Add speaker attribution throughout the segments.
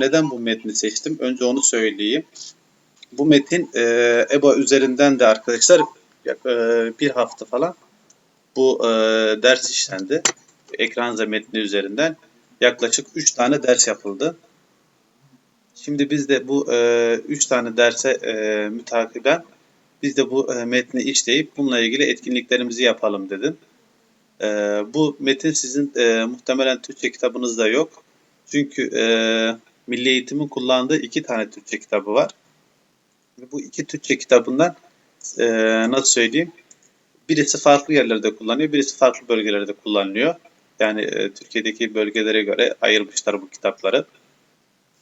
Speaker 1: Neden bu metni seçtim? Önce onu söyleyeyim. Bu metin e, EBA üzerinden de arkadaşlar e, bir hafta falan bu e, ders işlendi. Ekranza metni üzerinden yaklaşık 3 tane ders yapıldı. Şimdi biz de bu 3 tane derse e, mütakiben biz de bu e, metni işleyip bununla ilgili etkinliklerimizi yapalım dedim. E, bu metin sizin e, muhtemelen Türkçe kitabınızda yok. Çünkü e, Milli Eğitim'in kullandığı iki tane Türkçe kitabı var. Bu iki Türkçe kitabından e, nasıl söyleyeyim? Birisi farklı yerlerde kullanıyor, birisi farklı bölgelerde kullanılıyor. Yani e, Türkiye'deki bölgelere göre ayırmışlar bu kitapları.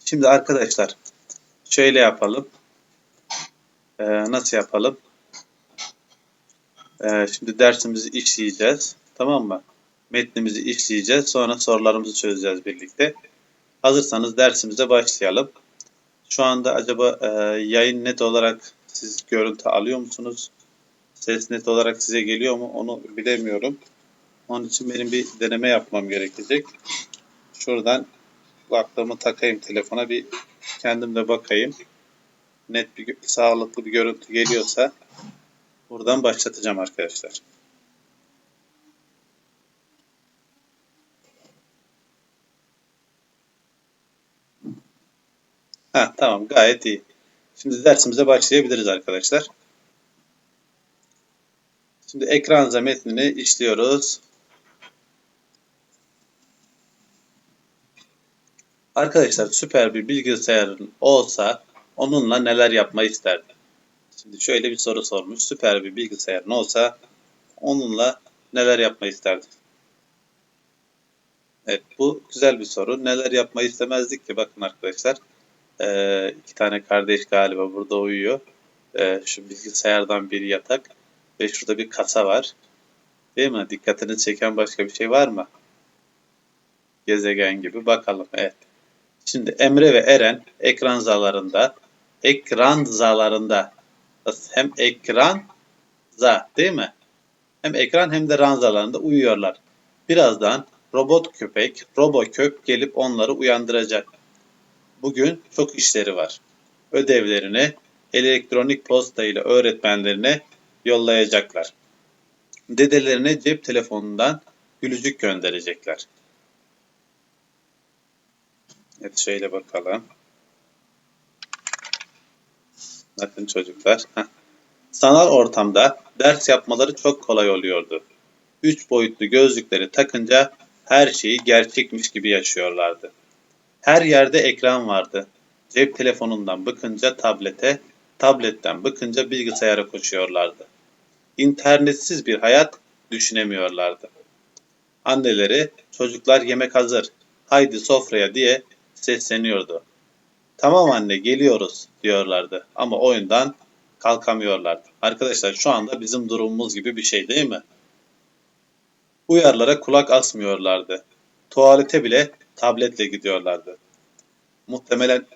Speaker 1: Şimdi arkadaşlar şöyle yapalım. E, nasıl yapalım? E, şimdi dersimizi işleyeceğiz. Tamam mı? Metnimizi işleyeceğiz. Sonra sorularımızı çözeceğiz birlikte. Hazırsanız dersimize başlayalım. Şu anda acaba e, yayın net olarak siz görüntü alıyor musunuz? Ses net olarak size geliyor mu? Onu bilemiyorum. Onun için benim bir deneme yapmam gerekecek. Şuradan kulaklığımı takayım telefona bir kendim de bakayım. Net bir sağlıklı bir görüntü geliyorsa buradan başlatacağım arkadaşlar. Ha tamam gayet iyi. Şimdi dersimize başlayabiliriz arkadaşlar. Şimdi ekranza metnini işliyoruz. Arkadaşlar süper bir bilgisayarın olsa onunla neler yapmayı isterdin? Şimdi şöyle bir soru sormuş. Süper bir bilgisayarın olsa onunla neler yapmayı isterdin? Evet bu güzel bir soru. Neler yapmayı istemezdik ki? Bakın arkadaşlar. Ee, iki tane kardeş galiba burada uyuyor. Ee, şu bilgisayardan bir yatak ve şurada bir kasa var. Değil mi? Dikkatini çeken başka bir şey var mı? Gezegen gibi. Bakalım. Evet. Şimdi Emre ve Eren ekran zalarında ekran zalarında hem ekran za değil mi? Hem ekran hem de ranzalarında uyuyorlar. Birazdan robot köpek, robo kök gelip onları uyandıracak. Bugün çok işleri var. Ödevlerini elektronik posta ile öğretmenlerine yollayacaklar. Dedelerine cep telefonundan gülücük gönderecekler. Evet şöyle bakalım. Bakın çocuklar. Sanal ortamda ders yapmaları çok kolay oluyordu. Üç boyutlu gözlükleri takınca her şeyi gerçekmiş gibi yaşıyorlardı. Her yerde ekran vardı. Cep telefonundan bıkınca tablete, tabletten bıkınca bilgisayara koşuyorlardı. İnternetsiz bir hayat düşünemiyorlardı. Anneleri çocuklar yemek hazır, haydi sofraya diye sesleniyordu. Tamam anne geliyoruz diyorlardı ama oyundan kalkamıyorlardı. Arkadaşlar şu anda bizim durumumuz gibi bir şey değil mi? Uyarılara kulak asmıyorlardı. Tuvalete bile tabletle gidiyorlardı. Muhtemelen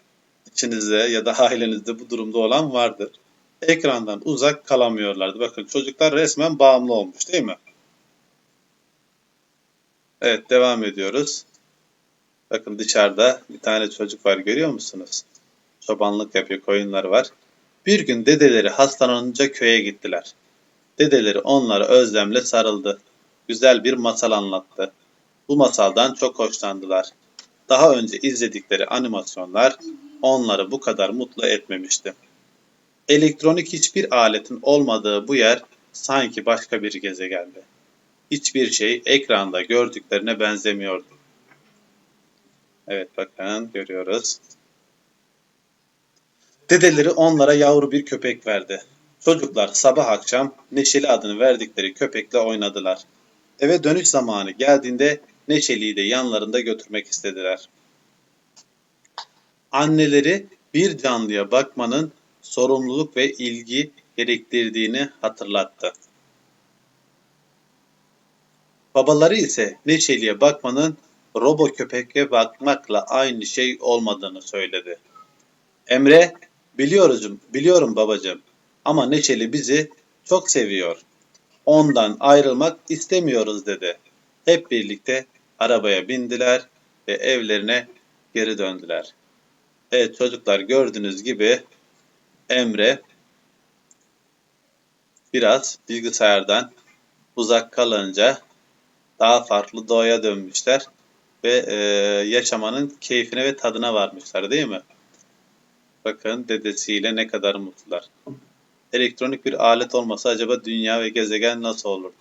Speaker 1: içinizde ya da ailenizde bu durumda olan vardır. Ekrandan uzak kalamıyorlardı. Bakın çocuklar resmen bağımlı olmuş değil mi? Evet devam ediyoruz. Bakın dışarıda bir tane çocuk var görüyor musunuz? Çobanlık yapıyor, koyunları var. Bir gün dedeleri hastalanınca köye gittiler. Dedeleri onlara özlemle sarıldı. Güzel bir masal anlattı. Bu masaldan çok hoşlandılar. Daha önce izledikleri animasyonlar onları bu kadar mutlu etmemişti. Elektronik hiçbir aletin olmadığı bu yer sanki başka bir gezegendi. Hiçbir şey ekranda gördüklerine benzemiyordu. Evet bakın görüyoruz. Dedeleri onlara yavru bir köpek verdi. Çocuklar sabah akşam Neşeli adını verdikleri köpekle oynadılar. Eve dönüş zamanı geldiğinde Neşeli'yi de yanlarında götürmek istediler. Anneleri bir canlıya bakmanın sorumluluk ve ilgi gerektirdiğini hatırlattı. Babaları ise Neşeli'ye bakmanın robo köpeke bakmakla aynı şey olmadığını söyledi. Emre, biliyoruz, biliyorum babacığım ama Neşeli bizi çok seviyor. Ondan ayrılmak istemiyoruz dedi. Hep birlikte arabaya bindiler ve evlerine geri döndüler. Evet çocuklar gördüğünüz gibi Emre biraz bilgisayardan uzak kalınca daha farklı doğaya dönmüşler ve e, yaşamanın keyfine ve tadına varmışlar değil mi? Bakın dedesiyle ne kadar mutlular. Elektronik bir alet olmasa acaba dünya ve gezegen nasıl olur?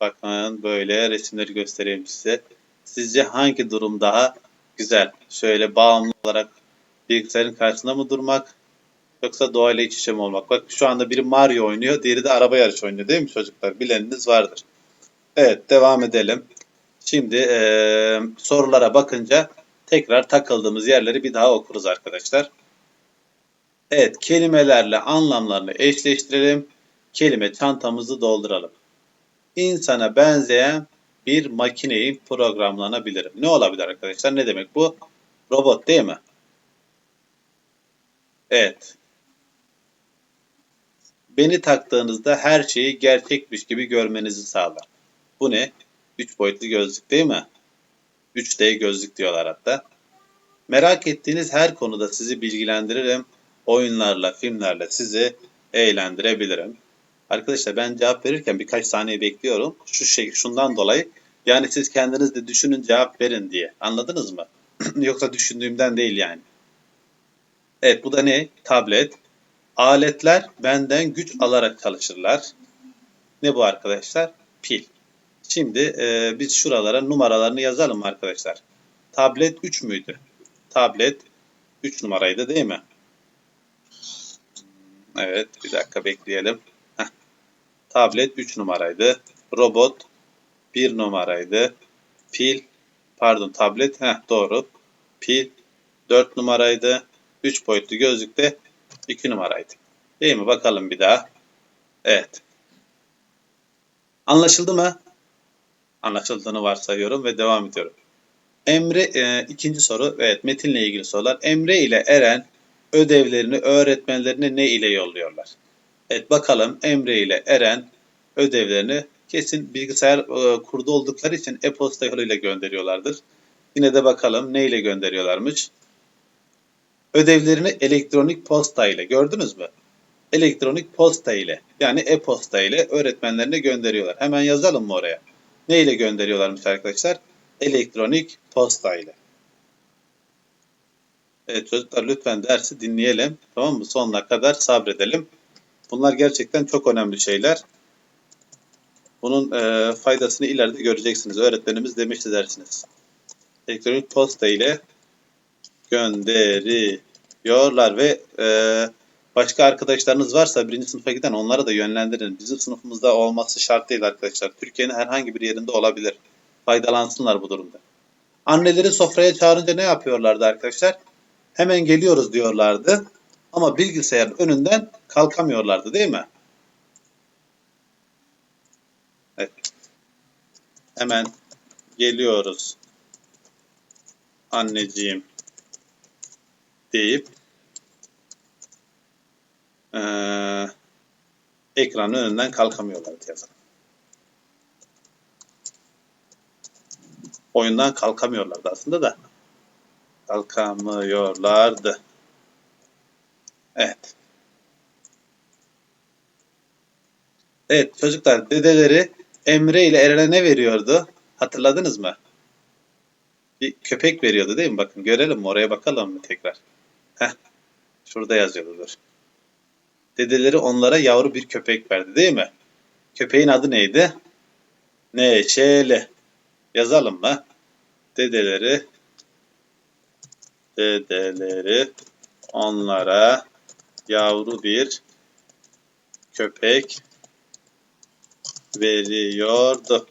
Speaker 1: Bakın böyle resimleri göstereyim size. Sizce hangi durum daha güzel? Şöyle bağımlı olarak bilgisayarın karşısında mı durmak yoksa doğayla iç içe mi olmak? Bak şu anda biri Mario oynuyor, diğeri de araba yarışı oynuyor değil mi çocuklar? Bileniniz vardır. Evet devam edelim. Şimdi eee, sorulara bakınca tekrar takıldığımız yerleri bir daha okuruz arkadaşlar. Evet kelimelerle anlamlarını eşleştirelim. Kelime çantamızı dolduralım. İnsana benzeyen bir makineyi programlanabilirim. Ne olabilir arkadaşlar? Ne demek bu? Robot değil mi? Evet. Beni taktığınızda her şeyi gerçekmiş gibi görmenizi sağlar. Bu ne? 3 boyutlu gözlük değil mi? 3D gözlük diyorlar hatta. Merak ettiğiniz her konuda sizi bilgilendiririm. Oyunlarla, filmlerle sizi eğlendirebilirim. Arkadaşlar ben cevap verirken birkaç saniye bekliyorum. Şu şey şundan dolayı yani siz kendiniz de düşünün cevap verin diye. Anladınız mı? Yoksa düşündüğümden değil yani. Evet bu da ne? Tablet. Aletler benden güç alarak çalışırlar. Ne bu arkadaşlar? Pil. Şimdi e, biz şuralara numaralarını yazalım arkadaşlar. Tablet 3 müydü? Tablet 3 numaraydı değil mi? Evet bir dakika bekleyelim. Tablet 3 numaraydı. Robot 1 numaraydı. Pil pardon tablet heh, doğru. Pil 4 numaraydı. 3 boyutlu gözlük de 2 numaraydı. Değil mi? Bakalım bir daha. Evet. Anlaşıldı mı? Anlaşıldığını varsayıyorum ve devam ediyorum. Emre e, ikinci soru. Evet metinle ilgili sorular. Emre ile Eren ödevlerini öğretmenlerine ne ile yolluyorlar? Evet bakalım Emre ile Eren ödevlerini kesin bilgisayar e, kurdu oldukları için e-posta yoluyla gönderiyorlardır. Yine de bakalım ne ile gönderiyorlarmış? Ödevlerini elektronik posta ile gördünüz mü? Elektronik posta ile yani e-posta ile öğretmenlerine gönderiyorlar. Hemen yazalım mı oraya? Ne ile gönderiyorlarmış arkadaşlar? Elektronik posta ile. Evet çocuklar lütfen dersi dinleyelim. Tamam mı? Sonuna kadar sabredelim. Bunlar gerçekten çok önemli şeyler. Bunun e, faydasını ileride göreceksiniz. Öğretmenimiz demişti dersiniz. Elektronik posta ile gönderiyorlar ve e, başka arkadaşlarınız varsa birinci sınıfa giden onlara da yönlendirin. Bizim sınıfımızda olması şart değil arkadaşlar. Türkiye'nin herhangi bir yerinde olabilir. Faydalansınlar bu durumda. Anneleri sofraya çağırınca ne yapıyorlardı arkadaşlar? Hemen geliyoruz diyorlardı. Ama bilgisayarın önünden kalkamıyorlardı değil mi? Evet. Hemen geliyoruz. Anneciğim deyip eee ekranın önünden kalkamıyorlardı yazalım. Oyundan kalkamıyorlardı aslında da. Kalkamıyorlardı. Evet. Evet çocuklar dedeleri Emre ile Eren'e ne veriyordu? Hatırladınız mı? Bir köpek veriyordu değil mi? Bakın görelim mi? Oraya bakalım mı tekrar? Heh. Şurada yazıyordu dur. Dedeleri onlara yavru bir köpek verdi değil mi? Köpeğin adı neydi? Neşeli. Yazalım mı? Dedeleri dedeleri onlara yavru bir köpek veriyordu.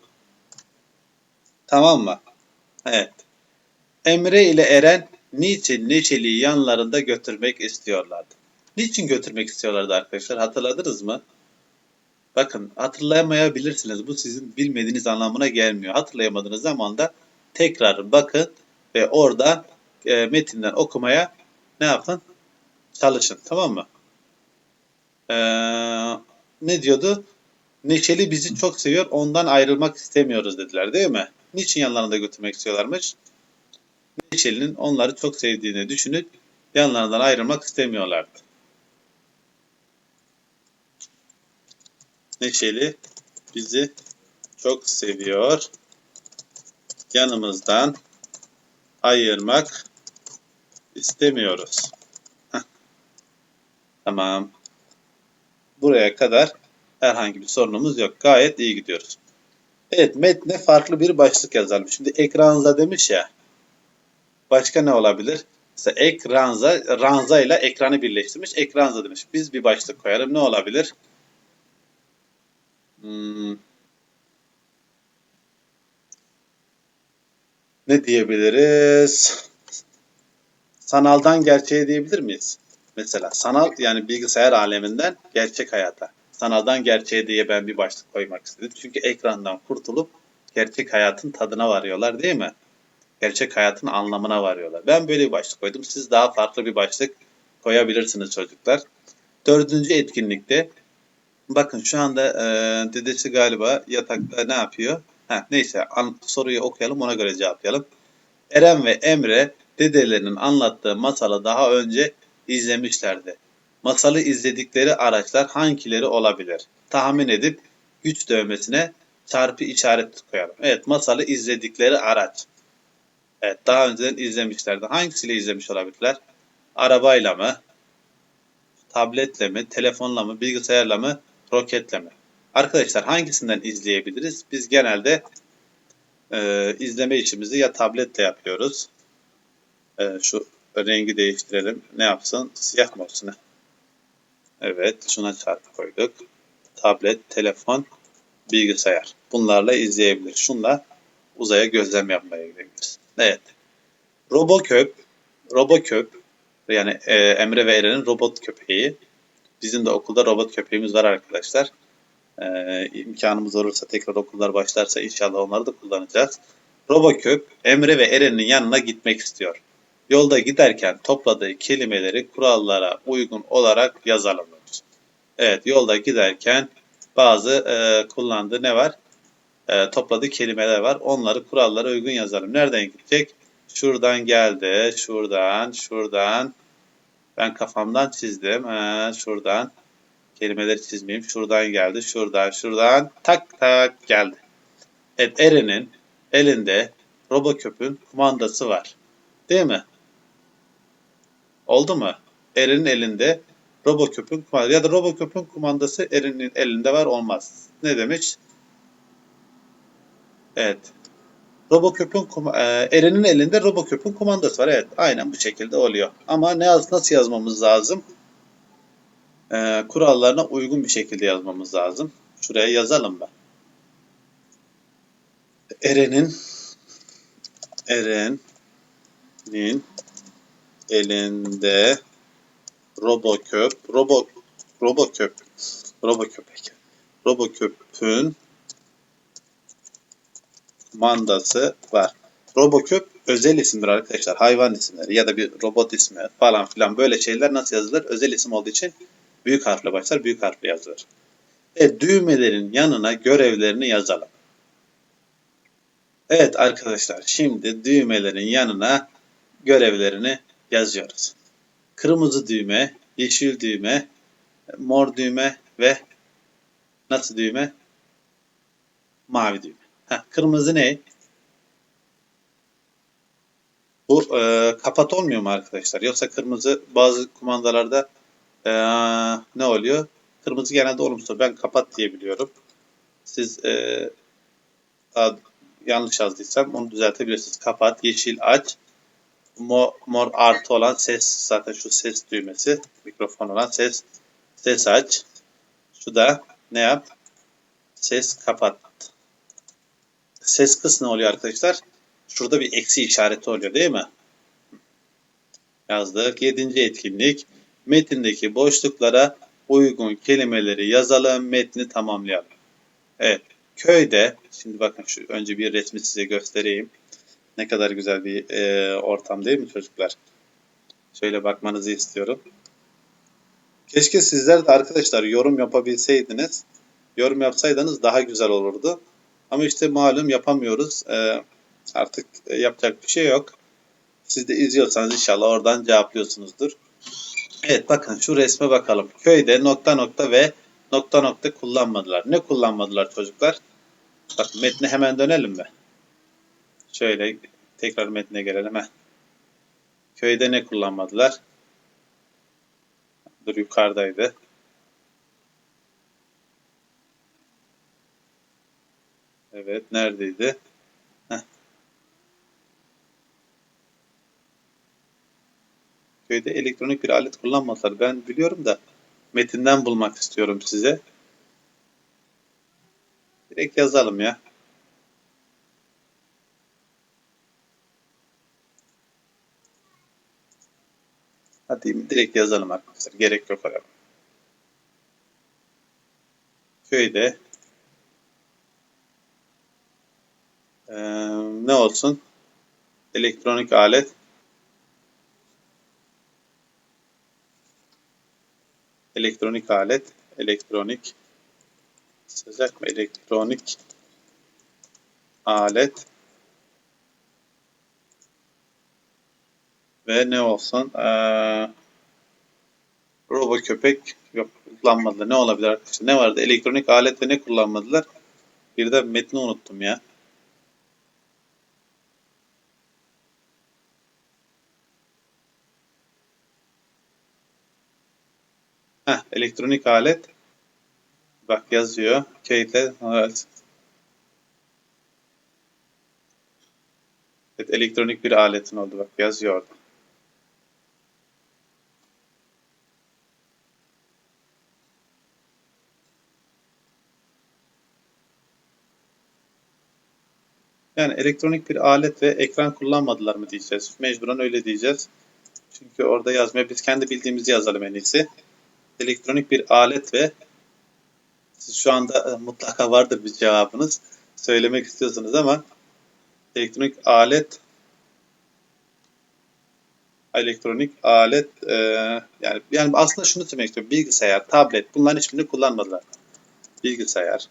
Speaker 1: Tamam mı? Evet. Emre ile Eren niçin Neşeli'yi yanlarında götürmek istiyorlardı? Niçin götürmek istiyorlardı arkadaşlar? Hatırladınız mı? Bakın hatırlayamayabilirsiniz. Bu sizin bilmediğiniz anlamına gelmiyor. Hatırlayamadığınız zaman da tekrar bakın ve orada e, metinden okumaya ne yapın? Çalışın. Tamam mı? Ee, ne diyordu? Neşeli bizi çok seviyor. Ondan ayrılmak istemiyoruz dediler değil mi? Niçin yanlarında götürmek istiyorlarmış? Neşeli'nin onları çok sevdiğini düşünüp yanlarından ayrılmak istemiyorlardı. Neşeli bizi çok seviyor. Yanımızdan ayırmak istemiyoruz. Tamam. Buraya kadar herhangi bir sorunumuz yok. Gayet iyi gidiyoruz. Evet metne farklı bir başlık yazalım. Şimdi ekranza demiş ya. Başka ne olabilir? Mesela ekranza, ranza ile ekranı birleştirmiş. Ekranza demiş. Biz bir başlık koyalım. Ne olabilir? Hmm. Ne diyebiliriz? Sanaldan gerçeğe diyebilir miyiz? Mesela sanal yani bilgisayar aleminden gerçek hayata. Sanaldan gerçeğe diye ben bir başlık koymak istedim. Çünkü ekrandan kurtulup gerçek hayatın tadına varıyorlar değil mi? Gerçek hayatın anlamına varıyorlar. Ben böyle bir başlık koydum. Siz daha farklı bir başlık koyabilirsiniz çocuklar. Dördüncü etkinlikte bakın şu anda e, dedesi galiba yatakta ne yapıyor? Ha, neyse an, soruyu okuyalım ona göre cevaplayalım. Eren ve Emre dedelerinin anlattığı masalı daha önce izlemişlerdi. Masalı izledikleri araçlar hangileri olabilir? Tahmin edip güç dövmesine çarpı işaret koyalım. Evet masalı izledikleri araç. Evet daha önceden izlemişlerdi. Hangisiyle izlemiş olabilirler? Arabayla mı? Tabletle mi? Telefonla mı? Bilgisayarla mı? Roketle mi? Arkadaşlar hangisinden izleyebiliriz? Biz genelde e, izleme işimizi ya tabletle yapıyoruz. E, şu rengi değiştirelim. Ne yapsın? Siyah mı olsun? Evet. Şuna çarpı koyduk. Tablet, telefon, bilgisayar. Bunlarla izleyebilir. Şunla uzaya gözlem yapmaya gidebiliriz. Evet. Roboköp, Roboköp yani e, Emre ve Eren'in robot köpeği. Bizim de okulda robot köpeğimiz var arkadaşlar. E, imkanımız olursa tekrar okullar başlarsa inşallah onları da kullanacağız. Roboköp Emre ve Eren'in yanına gitmek istiyor. Yolda giderken topladığı kelimeleri kurallara uygun olarak yazalım. Evet yolda giderken bazı e, kullandığı ne var? E, topladığı kelimeler var. Onları kurallara uygun yazalım. Nereden gidecek? Şuradan geldi. Şuradan, şuradan. Ben kafamdan çizdim. Ha, şuradan. Kelimeleri çizmeyeyim. Şuradan geldi. Şuradan, şuradan. Tak tak geldi. Evet Eren'in elinde Roboköp'ün kumandası var. Değil mi? Oldu mu? Eren'in elinde Roboköp'ün kumandası ya da Roboköp'ün kumandası Eren'in elinde var olmaz. Ne demiş? Evet. Roboköp'ün e, Eren'in elinde Roboköp'ün kumandası var. Evet, aynen bu şekilde oluyor. Ama ne yaz nasıl yazmamız lazım? E, kurallarına uygun bir şekilde yazmamız lazım. Şuraya yazalım ben. Eren'in Eren'in elinde Roboköp, Robo Roboköp, Roboköpek. Roboköp'ün mandası var. Roboköp özel isimdir arkadaşlar. Hayvan isimleri ya da bir robot ismi falan filan böyle şeyler nasıl yazılır? Özel isim olduğu için büyük harfle başlar, büyük harfle yazılır. E, düğmelerin yanına görevlerini yazalım. Evet arkadaşlar şimdi düğmelerin yanına görevlerini yazıyoruz. Kırmızı düğme, yeşil düğme, mor düğme ve nasıl düğme? Mavi düğme. Heh, kırmızı ne? Bu e, kapat olmuyor mu arkadaşlar? Yoksa kırmızı bazı kumandalarda e, ne oluyor? Kırmızı genelde olumsuz. Ben kapat diye biliyorum. Siz e, daha yanlış yazdıysam onu düzeltebilirsiniz. Kapat, yeşil aç, mor, mor artı olan ses zaten şu ses düğmesi. Mikrofon olan ses. Ses aç. Şu da ne yap? Ses kapat. Ses kısmı oluyor arkadaşlar. Şurada bir eksi işareti oluyor değil mi? Yazdık. Yedinci etkinlik. Metindeki boşluklara uygun kelimeleri yazalım. Metni tamamlayalım. Evet. Köyde, şimdi bakın şu önce bir resmi size göstereyim. Ne kadar güzel bir e, ortam değil mi çocuklar? Şöyle bakmanızı istiyorum. Keşke sizler de arkadaşlar yorum yapabilseydiniz. Yorum yapsaydınız daha güzel olurdu. Ama işte malum yapamıyoruz. E, artık yapacak bir şey yok. Siz de izliyorsanız inşallah oradan cevaplıyorsunuzdur. Evet bakın şu resme bakalım. Köyde nokta nokta ve nokta nokta kullanmadılar. Ne kullanmadılar çocuklar? Bak metne hemen dönelim mi? Şöyle tekrar metne gelelim. Heh. Köyde ne kullanmadılar? Dur yukarıdaydı. Evet neredeydi? Köyde elektronik bir alet kullanmadılar. Ben biliyorum da metinden bulmak istiyorum size. Direkt yazalım ya. Hadi direkt yazalım arkadaşlar. Gerek yok oraya. Köyde eee, ne olsun? Elektronik alet elektronik alet elektronik sıcak mı? Elektronik alet ve ne olsun? Eee robo köpek yok kullanmadılar. Ne olabilir arkadaşlar? Ne vardı? Elektronik alet ve ne kullanmadılar? Bir de metni unuttum ya. Heh, elektronik alet. Bak yazıyor. Kate evet. Evet, elektronik bir aletin oldu bak yazıyor orada. Yani elektronik bir alet ve ekran kullanmadılar mı diyeceğiz. Mecburen öyle diyeceğiz. Çünkü orada yazmıyor. Biz kendi bildiğimizi yazalım en iyisi. Elektronik bir alet ve siz şu anda e, mutlaka vardır bir cevabınız. Söylemek istiyorsunuz ama elektronik alet elektronik alet e, yani yani aslında şunu demek istiyorum. Bilgisayar, tablet bunların hiçbirini kullanmadılar. Bilgisayar.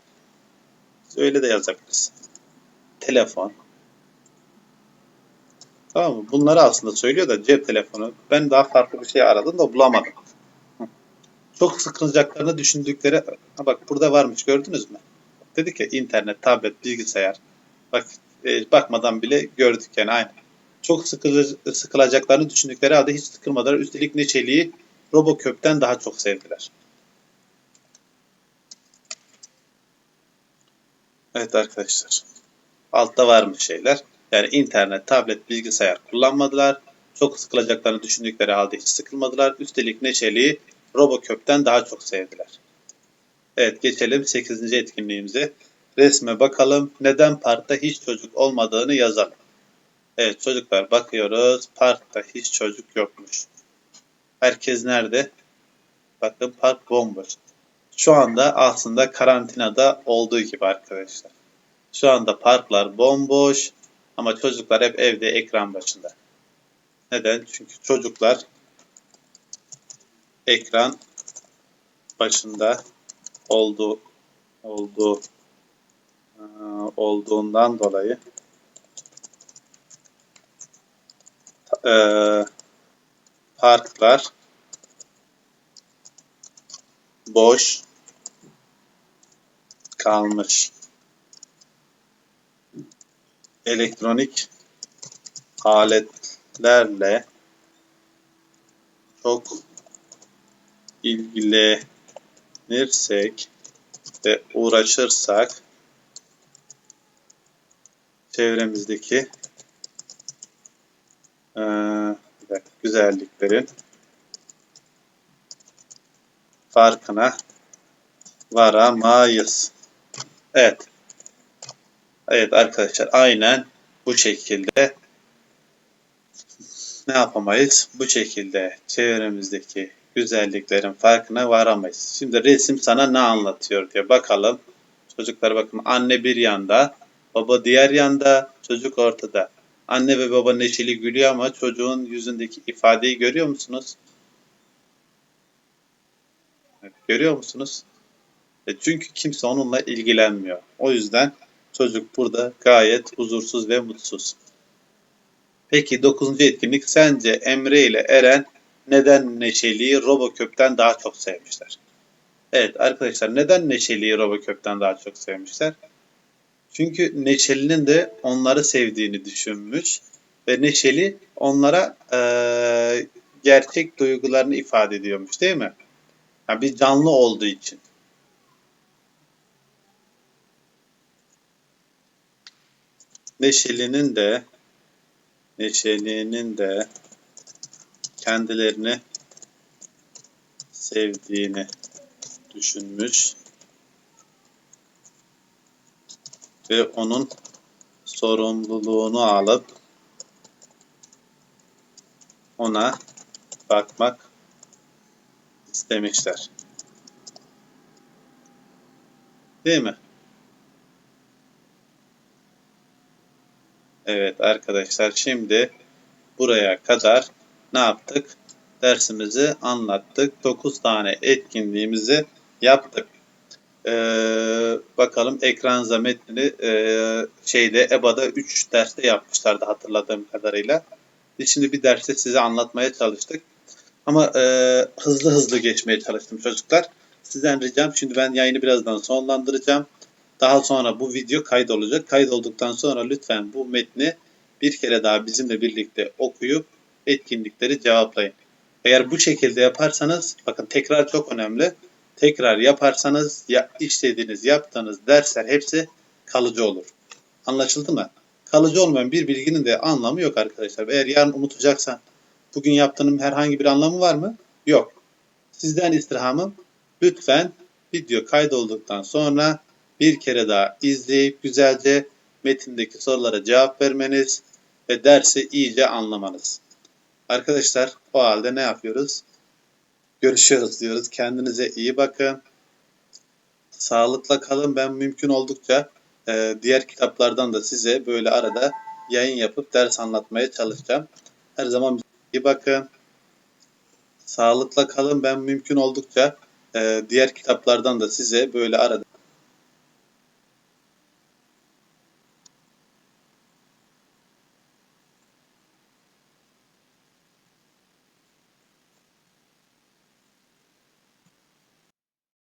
Speaker 1: Öyle de yazabiliriz. Telefon. Tamam mı? Bunları aslında söylüyor da cep telefonu. Ben daha farklı bir şey aradım da bulamadım. Çok sıkılacaklarını düşündükleri ha bak burada varmış gördünüz mü? Dedik ya internet, tablet, bilgisayar. Bak e, bakmadan bile gördük yani aynı. Çok sıkılı, sıkılacaklarını düşündükleri halde hiç sıkılmadılar. Üstelik Neçeli'yi Roboköp'ten daha çok sevdiler. Evet arkadaşlar. Altta varmış şeyler. Yani internet, tablet, bilgisayar kullanmadılar. Çok sıkılacaklarını düşündükleri halde hiç sıkılmadılar. Üstelik Neşeli'yi Roboköp'ten daha çok sevdiler. Evet geçelim 8. etkinliğimize. Resme bakalım. Neden parkta hiç çocuk olmadığını yazalım. Evet çocuklar bakıyoruz. Parkta hiç çocuk yokmuş. Herkes nerede? Bakın park bomboş. Şu anda aslında karantinada olduğu gibi arkadaşlar. Şu anda parklar bomboş ama çocuklar hep evde ekran başında. Neden? Çünkü çocuklar ekran başında olduğu olduğu e, olduğundan dolayı e, parklar boş kalmış. Elektronik aletlerle çok ilgilenirsek ve uğraşırsak çevremizdeki e, güzelliklerin farkına varamayız. Evet. Evet arkadaşlar aynen bu şekilde ne yapamayız? Bu şekilde çevremizdeki güzelliklerin farkına varamayız. Şimdi resim sana ne anlatıyor diye bakalım. Çocuklar bakın anne bir yanda, baba diğer yanda, çocuk ortada. Anne ve baba neşeli gülüyor ama çocuğun yüzündeki ifadeyi görüyor musunuz? Evet, görüyor musunuz? E çünkü kimse onunla ilgilenmiyor. O yüzden çocuk burada gayet huzursuz ve mutsuz. Peki 9. etkinlik sence Emre ile Eren neden Neşeli'yi Roboköp'ten daha çok sevmişler? Evet arkadaşlar neden Neşeli'yi Roboköp'ten daha çok sevmişler? Çünkü Neşeli'nin de onları sevdiğini düşünmüş ve Neşeli onlara eee, gerçek duygularını ifade ediyormuş değil mi? Yani bir canlı olduğu için. Neşeli'nin de Neşeli'nin de kendilerini sevdiğini düşünmüş ve onun sorumluluğunu alıp ona bakmak istemişler. Değil mi? Evet arkadaşlar şimdi buraya kadar ne yaptık? Dersimizi anlattık. 9 tane etkinliğimizi yaptık. Ee, bakalım ekranıza metnini e, şeyde EBA'da 3 derste yapmışlardı hatırladığım kadarıyla. Biz şimdi bir derste size anlatmaya çalıştık. Ama e, hızlı hızlı geçmeye çalıştım çocuklar. Sizden ricam şimdi ben yayını birazdan sonlandıracağım. Daha sonra bu video kaydolacak. Kaydolduktan sonra lütfen bu metni bir kere daha bizimle birlikte okuyup etkinlikleri cevaplayın. Eğer bu şekilde yaparsanız bakın tekrar çok önemli. Tekrar yaparsanız ya, işlediğiniz, yaptığınız dersler hepsi kalıcı olur. Anlaşıldı mı? Kalıcı olmayan bir bilginin de anlamı yok arkadaşlar. Eğer yarın unutacaksan bugün yaptığının herhangi bir anlamı var mı? Yok. Sizden istirhamım lütfen video kaydolduktan sonra bir kere daha izleyip güzelce metindeki sorulara cevap vermeniz ve dersi iyice anlamanız. Arkadaşlar o halde ne yapıyoruz? Görüşüyoruz diyoruz. Kendinize iyi bakın. Sağlıkla kalın. Ben mümkün oldukça e, diğer kitaplardan da size böyle arada yayın yapıp ders anlatmaya çalışacağım. Her zaman iyi bakın. Sağlıkla kalın. Ben mümkün oldukça e, diğer kitaplardan da size böyle arada